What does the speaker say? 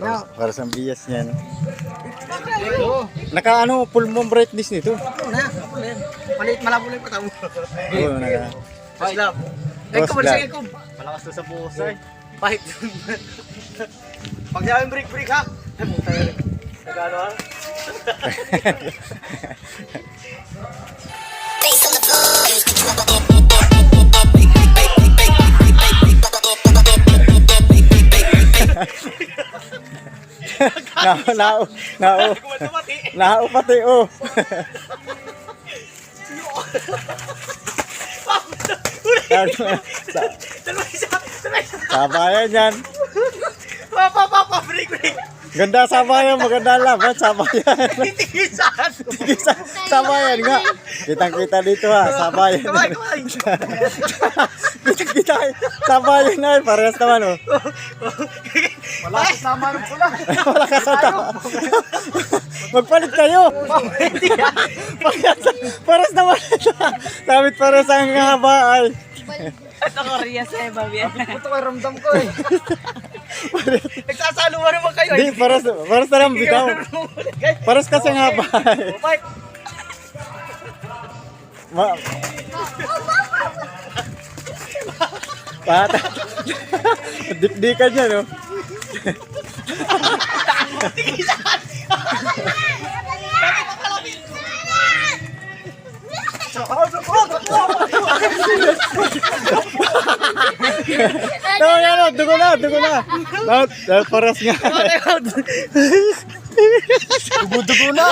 Para sa bias niyan. Naka ano, pulmon brightness nito. Na? Maliit malabo lang yung patamo. Oo, naka. Eh, Boss kung love. sige kung. Malakas to sa pusa eh. Bite. Pag sinabi break break ha. Ay. Nagano ha? nau nau nau nau pati oh ya Jan. apa papa break break. Ganda sabarnya maganda lang, ba't sabarnya? Tigisan. tinggi Sabarnya nga. Kitang-kita dito ha, sabarnya. Kitang-kita. Sabarnya na, parehas naman oh. Wala sa sama ng pula. Wala ka sa tao. Magpalit kayo. Parehas, parehas naman. Sabit parehas ang haba ay. Ito Korea sa iba yan. Ito kay ramdam ko eh. Nagsasalo ba naman kayo? Di, parehas, parehas na lang bitaw. Parehas kasi ang haba ay. Mike, Ma Pata. Dikdikan niya, no? Tama yan, no? Dugo na, dugo na. Lahat, lahat paras nga. dugo-dugo na.